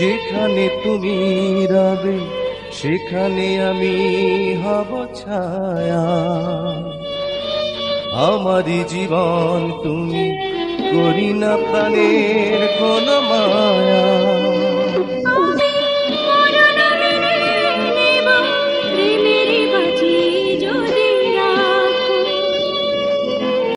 যেখানে তুমি রবে, সেখানে আমি হব ছায়া। আমারই জীবন তুমি করি না প্রাণের কোন মা